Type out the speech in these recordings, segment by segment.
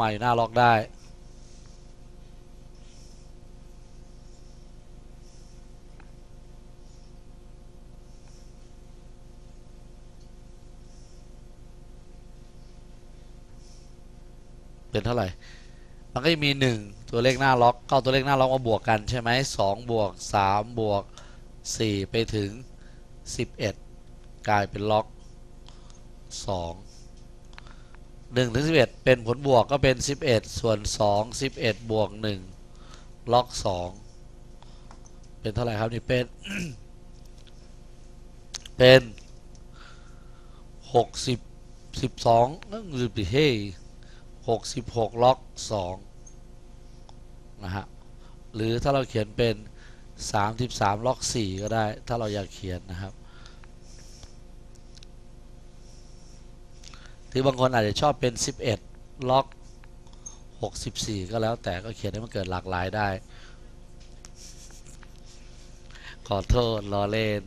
มาอยู่หน้าล็อกได้เป็นเท่าไหร่ มันก็จะมีหนึ่งตัวเลขหน้าล็อกก็เอาตัวเลขหน้าล็อกมาบวกกันใช่ไหมสองบวกสามบวกสี่ไปถึงสิบเอ็ดกลายเป็นล็อกส องหนึ่งถึงสิบเอ็ดเป็นผลบวกก็เป็นสิบเอ็ดส่วนสองสิบเอ็ดบวกหนึ่งล็อกสองเป็นเท่าไหร่ครับ นี่เป็น เป็นหกสิบสิบสองสิบเฮ้หกสิบหกล็อกสองนะฮะ หรือถ้าเราเขียนเป็น 33 ล็อก 4 ก็ได้ ถ้าเราอยากเขียนนะครับ รือบางคนอาจจะชอบเป็น 11 ล็อก 64 ก็แล้วแต่ก็เขียนให้มันเกิดหลากหลายได้ ขอโทษล้อเล่น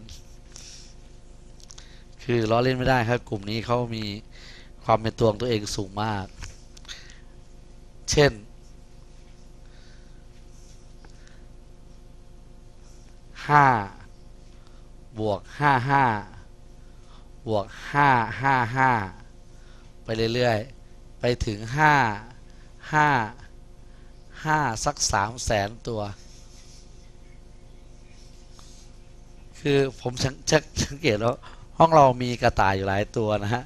คือล้อเล่นไม่ได้ครับ กลุ่มนี้เขามีความเป็นตัวของตัวเองสูงมาก เช่น ห้าบวกห้าห้าบวกห้าห้าห้า ไปเรื่อยๆ ไปถึงห้าห้าห้าสักสามแสนตัว คือผมสังชักสังเกตแล้วห้องเรามีกระต่ายอยู่หลายตัวนะฮะ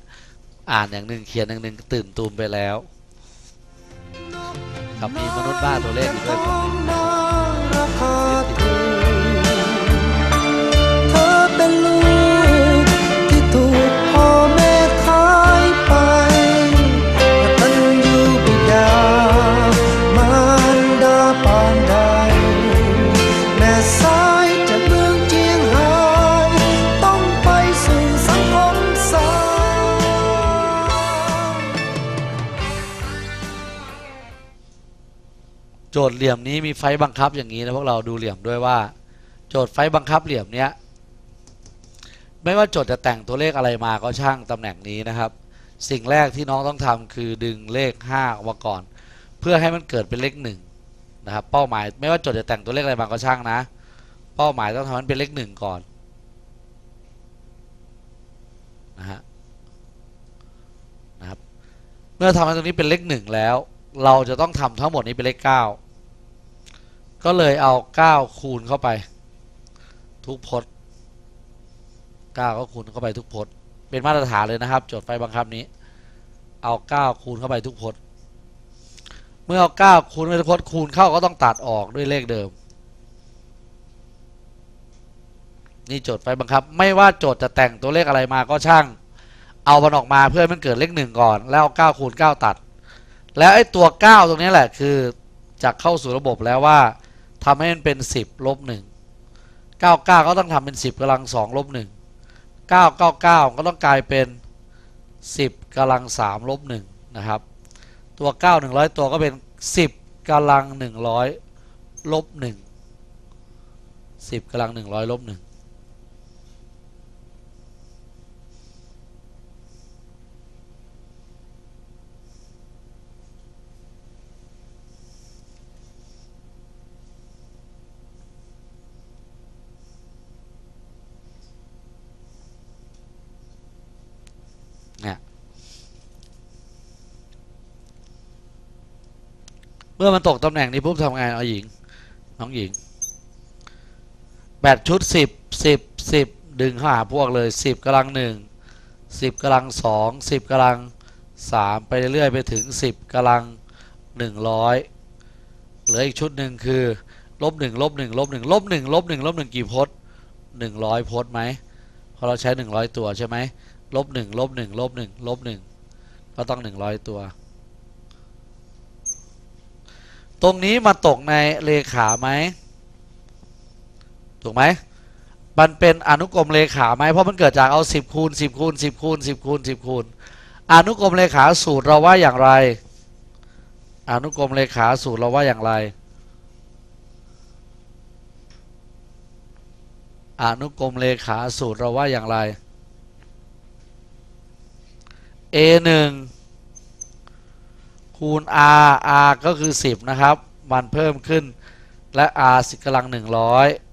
อ่านอย่างหนึ่งเขียนอย่างหนึ่งตื่นตูมไปแล้วครับมีมนุษย์บ้าตัวเลขอยู่ด้วย เหลี่ยมนี้มีไฟบังคับอย่างนี้นะพวกเราดูเหลี่ยมด้วยว่า โจทย์ไฟบังคับเหลี่ยมเนี้ยไม่ว่าโจทย์จะแต่งตัวเลขอะไรมาก็ช่างตำแหน่งนี้นะครับ สิ่งแรกที่น้องต้องทำคือดึงเลข 5 ออกมาก่อน เพื่อให้มันเกิดเป็นเลข1นะครับเป้าหมายไม่ว่าโจทย์จะแต่งตัวเลขอะไรมาก็ช่างนะ เป้าหมายต้องทำมันเป็นเลข1ก่อนนะฮะนะครับเมื่อทำตรงนี้เป็นเลข1แล้ว เราจะต้องทำทั้งหมดนี้เป็นเลข9 ก็เลยเอา 9 คูณเข้าไป ทุกพจน์9ก็คูณเข้าไปทุกพจน์เป็นมาตรฐานเลยนะครับ โจทย์ไฟบังคับนี้ เอา 9 คูณเข้าไปทุกพจน์เมื่อเอา 9 คูณไปทุกพจน์คูณเข้าก็ต้องตัดออกด้วยเลขเดิม นี่โจทย์ไฟบังคับ ไม่ว่าโจทย์จะแต่งตัวเลขอะไรมาก็ช่าง เอามันออกมาเพื่อให้มันเกิดเลขหนึ่งก่อน แล้วเอา9คูณ9ตัด แล้วไอ้ตัว 9 ตรงนี้แหละคือจะเข้าสู่ระบบแล้วว่า ทำให้มันเป็น 10ลบหนึ่งเก้าเก้าก็ต้องทำเป็น 10กำลังสองลบหนึ่งเก้าเก้าเก้าก็ต้องกลายเป็น 10กำลังสามลบหนึ่งนะครับ ตัวเก้าหนึ่งร้อยตัวก็เป็น 10กำลังหนึ่งร้อยลบหนึ่งสิบกำลังหนึ่งร้อยลบหนึ่ง เมื่อมันตกตำแหน่งนี้ปุ๊บทำไงเอาหญิง น้องหญิงแบตชุดสิบสิบสิบดึงข้าหาพวกเลยสิบกำลังหนึ่งสิบกำลังสองสิบกำลังสามไปเรื่อยไปถึงสิบกำลังหนึ่งร้อยเหลืออีกชุดหนึ่งคือลบหนึ่งลบหนึ่งลบหนึ่งลบหนึ่งลบหนึ่งลบหนึ่งกี่พจน์หนึ่งร้อยพจน์ไหมเพราะเราใช้หนึ่งร้อยตัวใช่ไหมลบหนึ่งลบหนึ่งลบหนึ่งลบหนึ่งก็ต้องหนึ่งร้อยตัว ตรงนี้มาตกในเลขาไหมถูกไหมมันเป็นอนุกรมเลขาไหมเพราะมันเกิดจากเอา 10คูณ10คูณ10คูณ10คูณ10คูณอนุกรมเลขาสูตรเราว่าอย่างไร อนุกรมเลขาสูตรเราว่าอย่างไร อนุกรมเลขาสูตรเราว่าอย่างไร a 1 คูณ r r ก็คือ 10 นะครับ มันเพิ่มขึ้นและ r สิกำลัง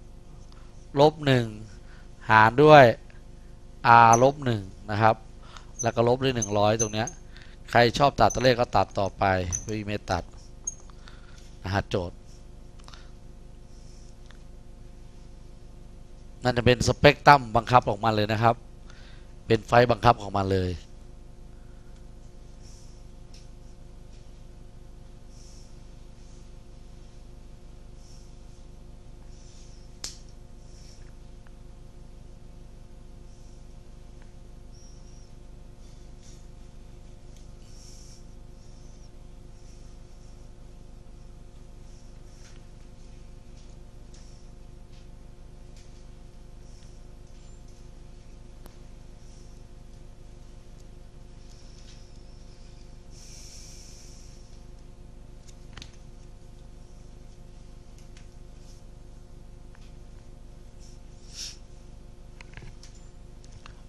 100 ลบ 1 หารด้วย r ลบ 1 นะครับ แล้วก็ลบด้วย 100 ตรงเนี้ย ใครชอบตัดตัวเลขก็ตัดต่อไปไม่มีไม่ตัดนะฮะโจทย์นั่นจะเป็นสเปกตรัมบังคับออกมาเลยนะครับ เป็นไฟบังคับของมันเลย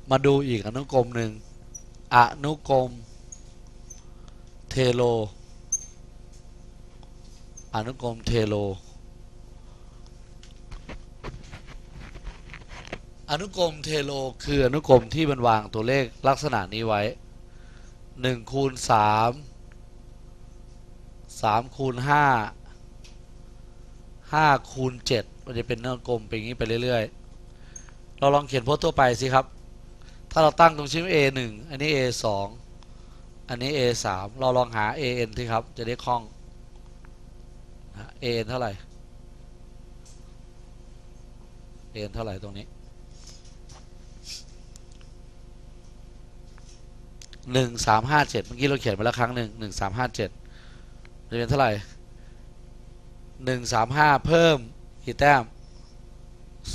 มาดูอีกอนุกรมหนึ่งอนุกรมเทโล อนุกรมเทโล อนุกรมเทโลคืออนุกรมที่มันวางตัวเลขลักษณะนี้ไว้หนึ่งคูณสามสามคูณห้าห้าคูณเจ็ดมันจะเป็นอนุกรมเป็นอย่างนี้ไปเรื่อยๆ เราลองเขียนโพสต์ทั่วไปสิครับ ถ้าเราตั้งตรงชิ้น A 1 อันนี้ A 2 อันนี้ A 3 เราลองหา AN ที่ครับ จะได้คล่อง AN เท่าไหร่ AN เท่าไหร่ตรงนี้หนึ่งสามห้าเจ็ดเมื่อกี้เราเขียนไปแล้วครั้งหนึ่งหนึ่งสามห้าเจ็ดจะเป็นเท่าไหร่หนึ่งสามห้าเพิ่มกี่แต้ม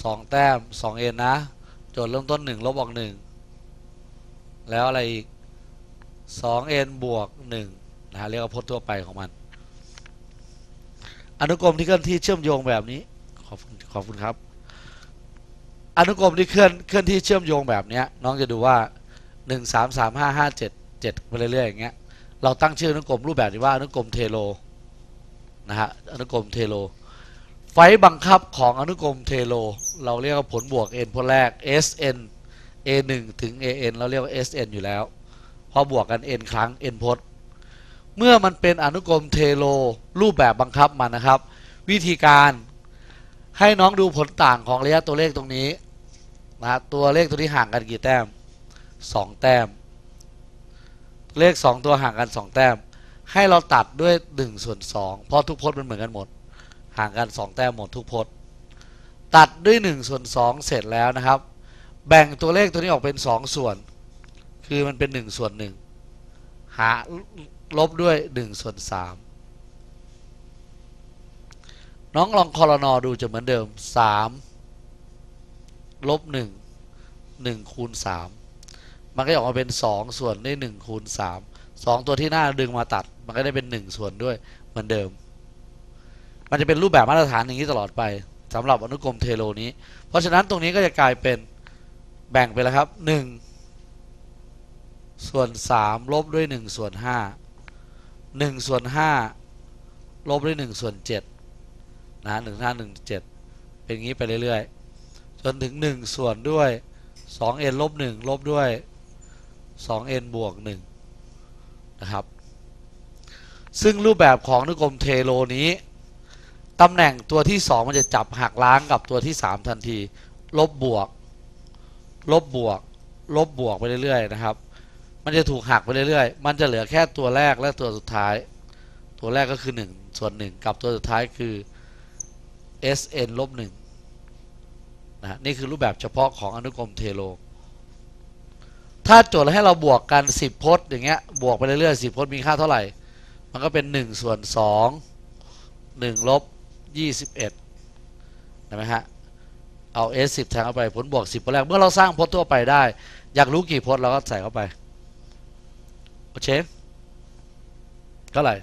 สองแต้มสองเอ็นนะ โจทย์เริ่มต้นหนึ่งลบออกหนึ่ง แล้วอะไรอีก 2n บวก1นะฮะเรียกว่าพจน์ทั่วไปของมัน อนุกรมที่เคลื่อนที่เชื่อมโยงแบบนี้ ขอบคุณขอบคุณครับ อนุกรมที่เคลื่อนเคลื่อนที่เชื่อมโยงแบบเนี้ยน้องจะดูว่า 1 3 3 5 5 7 7ไปเรื่อยๆอย่างเงี้ยเราตั้งชื่ออนุกรมรูปแบบนี้ว่าอนุกรมเทโลนะฮะอนุกรมเทโลไฟบังคับของอนุกรมเทโล เราเรียกว่าผลบวก n พจน์แรก sn a1 ถึง an เราเรียกว่า sn อยู่แล้ว พอบวกกัน n ครั้ง n พจน์เมื่อมันเป็นอนุกรมเทโลรูปแบบบังคับมันนะครับ วิธีการให้น้องดูผลต่างของระยะตัวเลขตรงนี้นะตัวเลขตัวนี้ห่างกันกี่แต้ม 2 แต้ม เลข 2 ตัวห่างกัน 2 แต้ม ให้เราตัดด้วย1ส่วน2เพราะทุกพจน์มันเหมือนกันหมด ห่างกัน 2 แต้มหมดทุกพจน์ ตัดด้วย1ส่วน2เสร็จแล้วนะครับ แบ่งตัวเลขตัวนี้ออกเป็น2ส่วน คือมันเป็น1ส่วน1หาลบด้วย1ส่วน3น้องลองคอรนอดูจะเหมือนเดิม3ลบ1 1คูณ3มันก็ออกมาเป็น2ส่วนด้วย1คูณ3 2ตัวที่หน้าดึงมาตัด มันก็ได้เป็น1ส่วนด้วยเหมือนเดิม มันจะเป็นรูปแบบมาตรฐานอย่างนี้ตลอดไปสำหรับอนุกรมเทโลนี้ เพราะฉะนั้นตรงนี้ก็จะกลายเป็น แบ่งไปแล้วครับ 1 ส่วน 3 ลบด้วย 1 ส่วน 5 1 ส่วน 5 ลบด้วย 1 ส่วน 7 นะ1 5 1 7เป็นอย่างนี้ไปเรื่อยๆ จนถึง 1 ส่วนด้วย 2n ลบ 1 ลบด้วย 2n บวก 1 นะครับ ซึ่งรูปแบบของนุกรมเทโลนี้ตำแหน่งตัวที่ 2 มันจะจับหักล้างกับตัวที่ 3 ทันที ลบบวก ลบบวก ลบบวกไปเรื่อยๆนะครับ มันจะถูกหักไปเรื่อยๆ มันจะเหลือแค่ตัวแรกและตัวสุดท้าย ตัวแรกก็คือ 1 ส่วน 1 กับตัวสุดท้ายคือ sn ลบ1นะนี่คือรูปแบบเฉพาะของอนุกรมเทโล ถ้าโจทย์ให้เราบวกกัน 10 พจน์อย่างเงี้ย บวกไปเรื่อยๆ 10 พจน์มีค่าเท่าไหร่ มันก็เป็น 1 ส่วน 2 1ลบ21เห็นไหมฮะ เอา s 10แทงเข้าไปผลบวก 10พจน์แรกเมื่อเราสร้างพจน์ทั่วไปได้ อยากรู้กี่พจน์เราก็ใส่เข้าไป โอเคเท่าไหร่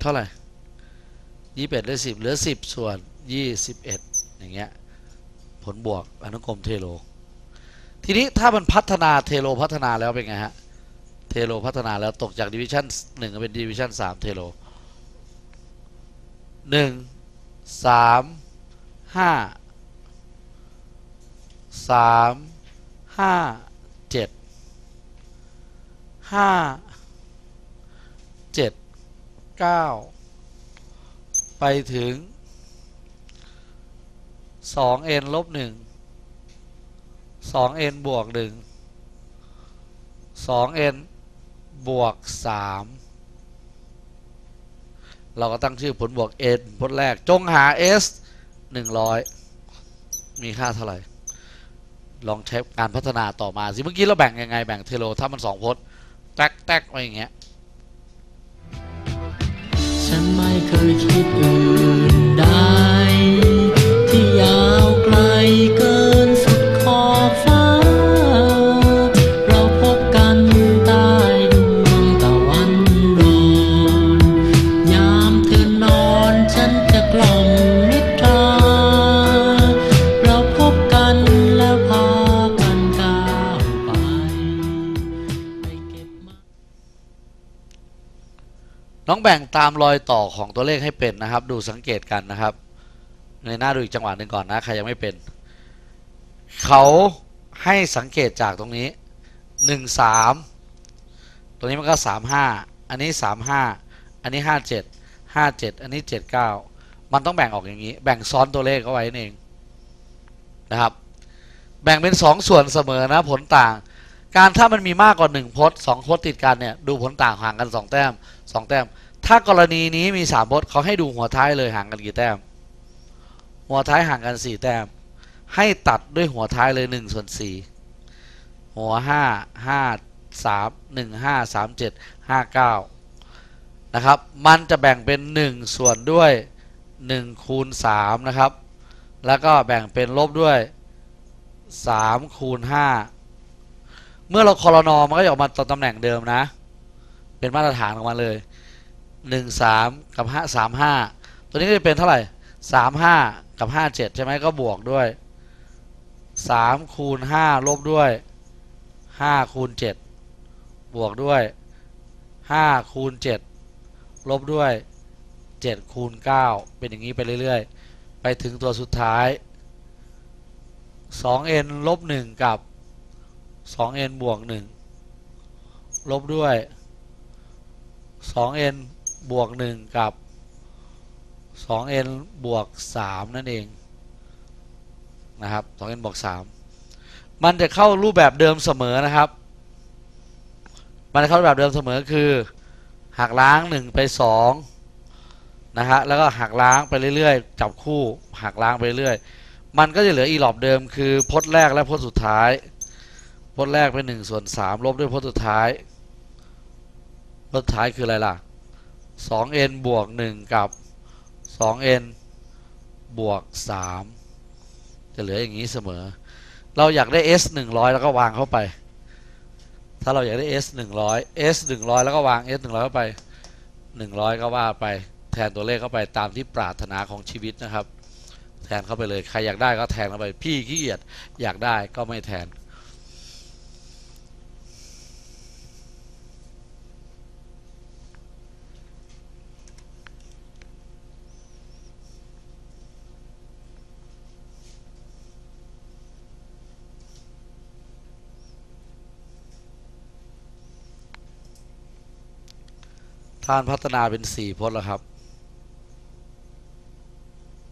เท่าไหร่ยี่สิบเอ็ดเหลือสิบเหลือสิบส่วนยี่สิบเอ็ดอย่างเงี้ยผลบวกอนุกรมเทโล ทีนี้ถ้ามันพัฒนาเทโลพัฒนาแล้วเป็นไงฮะ เทโลพัฒนาแล้วตกจากดิวิชั่นหนึ่งเป็นดิวิชั่นสามเทโลหนึ่ง สามห้าสามห้าเจ็ดห้าเจ็ดเก้าไปถึงสองเอ็นลบหนึ่งสองเอ็นบวกหนึ่งสองเอ็นบวกสาม เราก็ตั้งชื่อผลบวก n ผลแรกจงหา s หนึ่งร้อยมีค่าเท่าไหร่ ลองใช้การพัฒนาต่อมาสิ เมื่อกี้เราแบ่งยังไง แบ่งเทโล ถ้ามันสองพจน์แตกแตกไรอย่างเงี้ย ฉันไม่เคยคิดอื่น แบ่งตามรอยต่อของตัวเลขให้เป็นนะครับ ดูสังเกตกันนะครับ ในหน้าดูอีกจังหวะหนึ่งก่อนนะใครยังไม่เป็น เขาให้สังเกตจากตรงนี้หนึ่งสามตรงนี้มันก็สามห้าอันนี้สามห้าอันนี้ห้าเจ็ดห้าเจ็ดอันนี้เจ็ดเก้ามันต้องแบ่งออกอย่างนี้ แบ่งซ้อนตัวเลขเข้าไว้นั่นเองนะครับ แบ่งเป็นสองส่วนเสมอนะผลต่าง การถ้ามันมีมากกว่าหนึ่งพจน์สองพจน์ติดกันเนี่ยดูผลต่างห่างกันสองแต้มสองแต้ม ถ้ากรณีนี้มีสามพจน์เขาให้ดูหัวท้ายเลยห่างกันกี่แต้ม หัวท้ายห่างกันสี่แต้ม ให้ตัดด้วยหัวท้ายเลยหนึ่งส่วนสี่หัวห้าห้าสามหนึ่งห้าสามเจ็ดห้าเก้านะครับ มันจะแบ่งเป็นหนึ่งส่วนด้วยหนึ่งคูณสามนะครับ แล้วก็แบ่งเป็นลบด้วยสามคูณห้าเมื่อเราคอรนอมันก็จะออกมาตำแหน่งเดิมนะ เป็นมาตรฐานของมันเลย หนึ่งสามกับห้าสามห้าตัวนี้ก็จะเป็นเท่าไหร่สามห้ากับห้าเจ็ดใช่ไหมก็บวกด้วยสามคูณห้าลบด้วยห้าคูณเจ็ดบวกด้วยห้าคูณเจ็ดลบด้วยเจ็ดคูณเก้าเป็นอย่างนี้ไปเรื่อยๆ ไปถึงตัวสุดท้ายสองเอ็นลบหนึ่งกับสองเอ็นบวกหนึ่งลบด้วย 2n บวก 1 กับ 2n บวก 3 นั่นเองนะครับ 2n บวก 3 มันจะเข้ารูปแบบเดิมเสมอนะครับ มันจะเข้ารูปแบบเดิมเสมอคือหักล้าง 1 ไป 2 นะฮะแล้วก็หักล้างไปเรื่อยๆ จับคู่หักล้างไปเรื่อยมันก็จะเหลืออีหลอบเดิมคือพจน์แรกและพจน์สุดท้ายพจน์แรกเป็น1ส่วน3ลบด้วยพจน์สุดท้ายพจน์สุดท้ายคืออะไรล่ะ 2n บวก 1 กับ 2n บวก 3 จะเหลืออย่างนี้เสมอ เราอยากได้ s 100 แล้วก็วางเข้าไป ถ้าเราอยากได้ s 100 s 100 แล้วก็วาง s 100 เข้าไป 100 ก็ว่าไปแทนตัวเลขเข้าไปตามที่ปรารถนาของชีวิตนะครับ แทนเข้าไปเลย ใครอยากได้ก็แทนเข้าไป พี่ขี้เกียจอยากได้ก็ไม่แทน ท่านพัฒนาเป็นสี่พจน์แล้วครับ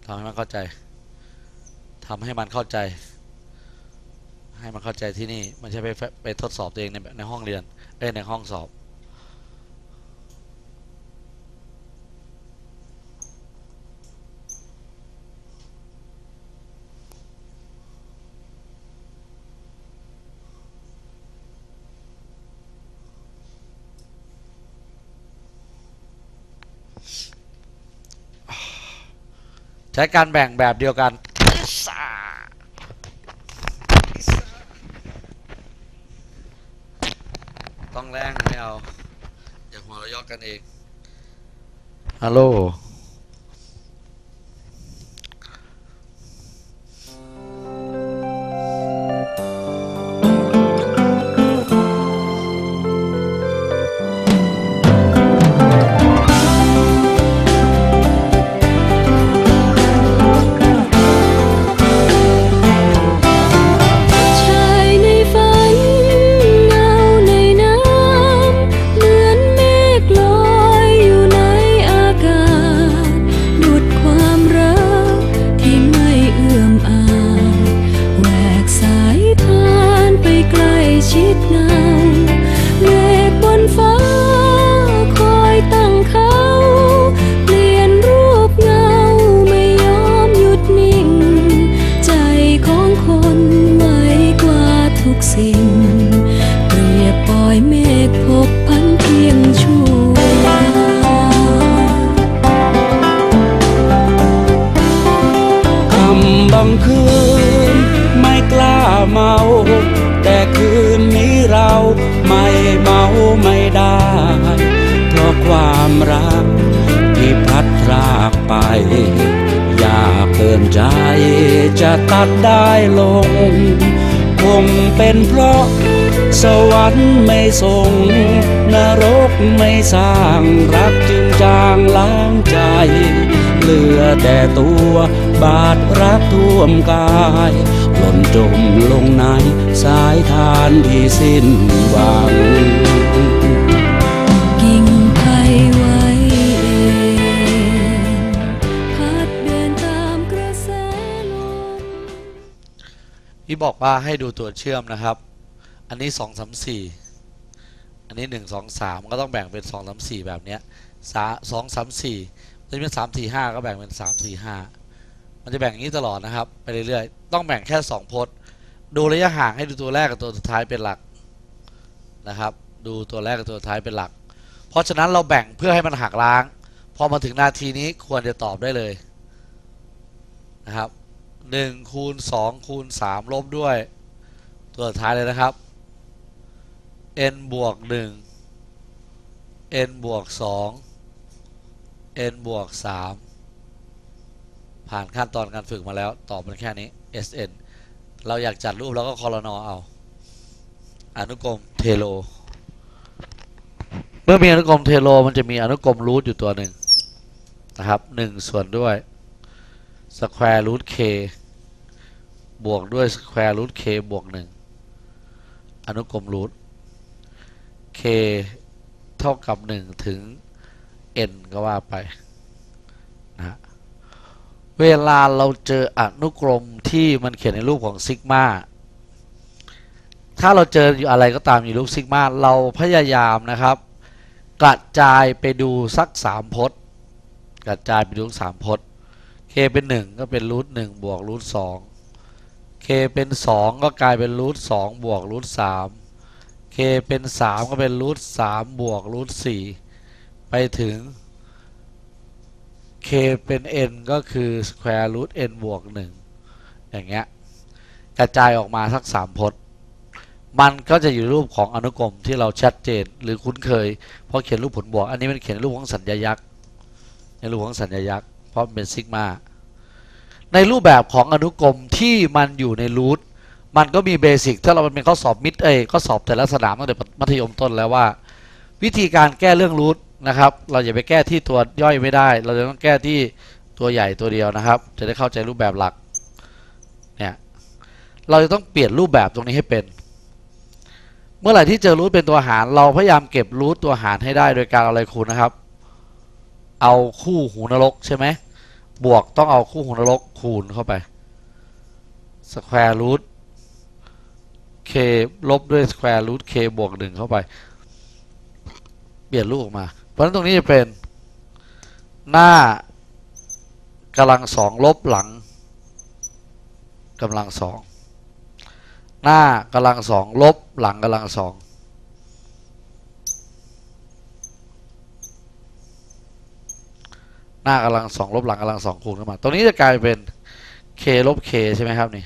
ทำให้มันเข้าใจทำให้มันเข้าใจ ให้มันเข้าใจที่นี่ไม่ใช่ไปไปทดสอบตัวเองในในห้องเรียนเอ้ในห้องสอบ ใช้การแบ่งแบบเดียวกันต้องแรงไม่เอา อย่าหัวเราะเยอกกันเอง ฮัลโหล ยากเกินใจจะตัดได้ลง คงเป็นเพราะสวรรค์ไม่ส่ง นรกไม่สร้างรักจึงจางล้างใจ เหลือแต่ตัวบาดรักท่วมกายหล่นจมลงในสายทานที่สิ้นหวัง พี่บอกว่าให้ดูตัวเชื่อมนะครับ อันนี้สองสามสี่อันนี้หนึ่งสองสามก็ต้องแบ่งเป็นสองสามสี่แบบเนี้ยสาสองสามสี่จะเป็นสามสี่ห้าก็แบ่งเป็นสามสี่ห้ามันจะแบ่งอย่างนี้ตลอดนะครับ ไปเรื่อยๆ ต้องแบ่งแค่สองพจน์ ดูระยะห่างให้ดูตัวแรกกับตัวสุดท้ายเป็นหลักนะครับ ดูตัวแรกกับตัวท้ายเป็นหลัก เพราะฉะนั้นเราแบ่งเพื่อให้มันหักล้าง พอมาถึงนาทีนี้ควรจะตอบได้เลยนะครับ หนึ่งคูณสองคูณสามลบด้วย ตัวสุดท้ายเลยนะครับ n บวกหนึ่ง n บวกสอง n บวกสามผ่านขั้นตอนการฝึกมาแล้ว ตอบมันแค่นี้ sn เราอยากจัดรูปแล้วก็คอรนอเอา อนุกรมเทโล เมื่อมีอนุกรมเทโลมันจะมีอนุกรมรูทอยู่ตัวหนึ่งนะครับหนึ่งส่วนด้วย square root k บวกด้วย square root k บวกหนึ่งอนุกรมรูท k เท่ากับหนึ่งถึง n ก็ว่าไปนะฮะเวลาเราเจออนุกรมที่มันเขียนในรูปของซิกมาถ้าเราเจออยู่อะไรก็ตามอยู่รูปซิกมาเราพยายามนะครับกระจายไปดูสักสามพจน์กระจายไปดูสามพจน์ k เป็นหนึ่งก็เป็นรูทหนึ่งบวกรูทสอง k เป็นสองก็กลายเป็นรูทสองบวกรูทสาม k เป็นสามก็เป็นรูทสามบวกรูทสี่ไปถึง k เป็น n ก็คือ square root n บวกหนึ่งอย่างเงี้ยกระจายออกมาสักสามพจน์ มันก็จะอยู่รูปของอนุกรมที่เราชัดเจนหรือคุ้นเคย เพราะเขียนรูปผลบวก อันนี้มันเขียนรูปของสัญญายักษ์ในรูปของสัญญายักษ์ เพราะมันเป็นซิกมาในรูปแบบของอนุกรมที่มันอยู่ในรูทมันก็มีเบสิกถ้าเราเป็นข้อสอบมิดเอยข้อสอบแต่ละสนามตั้งแต่มัธยมต้นแล้วว่า วิธีการแก้เรื่องรูทนะครับ เราอย่าไปแก้ที่ตัวย่อยไม่ได้ เราจะต้องแก้ที่ตัวใหญ่ตัวเดียวนะครับ จะได้เข้าใจรูปแบบหลักเนี่ยเราจะต้องเปลี่ยนรูปแบบตรงนี้ให้เป็น เมื่อไหร่ที่เจอรูทเป็นตัวหาร เราพยายามเก็บรูทตัวหารให้ได้โดยการอะไรคูณนะครับ เอาคู่หูนรกใช่ไหม บวกต้องเอาคู่หูนรกคูณเข้าไป square root k ลบด้วย square root k บวกหนึ่งเข้าไป เปลี่ยนรูปออกมา เพราะฉะนั้นตรงนี้จะเป็นหน้ากำลังสองลบหลังกำลังสองหน้ากำลังสองลบหลังกำลังสอง หน้ากำลังสองลบหลังกำลังสองคูณเข้ามา ตรงนี้จะกลายเป็น k ลบ k ใช่ไหมครับนี่